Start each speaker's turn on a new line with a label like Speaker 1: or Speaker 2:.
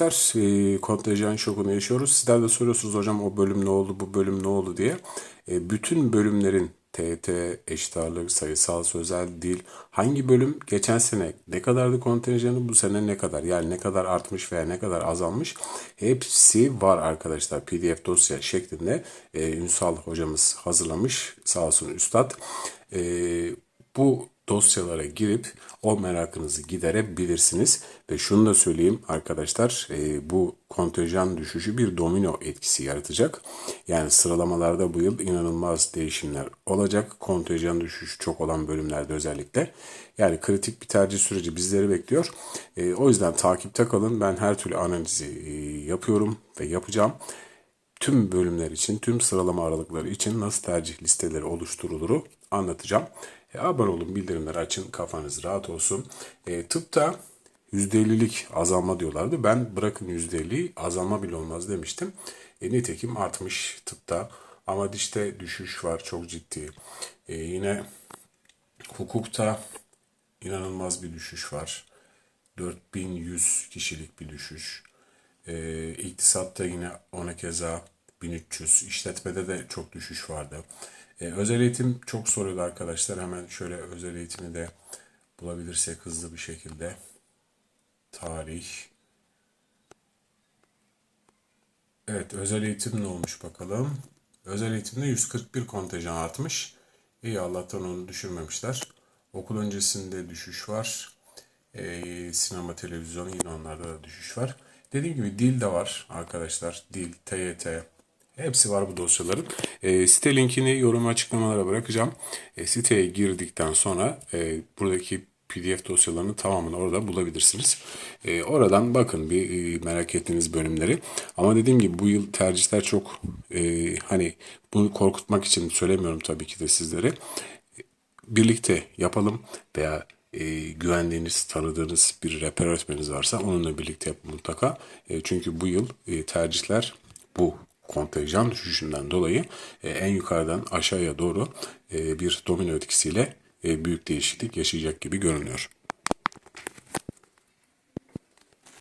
Speaker 1: arkadaşlar. E, kontenjan şokunu yaşıyoruz. Sizler de soruyorsunuz hocam o bölüm ne oldu, bu bölüm ne oldu diye. E, bütün bölümlerin TET, eşit ağırlık, sayısal, sözel, dil hangi bölüm geçen sene ne kadardı kontenjanı bu sene ne kadar yani ne kadar artmış veya ne kadar azalmış hepsi var arkadaşlar pdf dosya şeklinde e, Ünsal hocamız hazırlamış sağ olsun üstad. E, bu dosyalara girip o merakınızı giderebilirsiniz. Ve şunu da söyleyeyim arkadaşlar e, bu kontenjan düşüşü bir domino etkisi yaratacak. Yani sıralamalarda bu yıl inanılmaz değişimler olacak. Kontenjan düşüşü çok olan bölümlerde özellikle. Yani kritik bir tercih süreci bizleri bekliyor. E, o yüzden takipte kalın. Ben her türlü analizi e, yapıyorum ve yapacağım tüm bölümler için, tüm sıralama aralıkları için nasıl tercih listeleri oluşturuluru anlatacağım. E, abone olun, bildirimleri açın, kafanız rahat olsun. E, tıpta %50'lik azalma diyorlardı. Ben bırakın %50'yi azalma bile olmaz demiştim. E, nitekim artmış tıpta. Ama dişte düşüş var çok ciddi. E, yine hukukta inanılmaz bir düşüş var. 4100 kişilik bir düşüş. E, iktisatta yine ona keza 1300. İşletmede de çok düşüş vardı. E, özel eğitim çok soruyordu arkadaşlar. Hemen şöyle özel eğitimi de bulabilirsek hızlı bir şekilde. Tarih. Evet özel eğitim ne olmuş bakalım. Özel eğitimde 141 kontenjan artmış. İyi Allah'tan onu düşürmemişler. Okul öncesinde düşüş var. E, sinema, televizyon yine onlarda da düşüş var. Dediğim gibi dil de var arkadaşlar. Dil, TYT, hepsi var bu dosyaların. E, site linkini yorum açıklamalara bırakacağım. E, siteye girdikten sonra e, buradaki PDF dosyalarını tamamını orada bulabilirsiniz. E, oradan bakın bir e, merak ettiğiniz bölümleri. Ama dediğim gibi bu yıl tercihler çok e, hani bunu korkutmak için söylemiyorum tabii ki de sizlere. Birlikte yapalım veya e, güvendiğiniz, tanıdığınız bir rehber öğretmeniniz varsa onunla birlikte yapın mutlaka. E, çünkü bu yıl e, tercihler bu kontenjan düşüşünden dolayı e, en yukarıdan aşağıya doğru e, bir domino etkisiyle e, büyük değişiklik yaşayacak gibi görünüyor.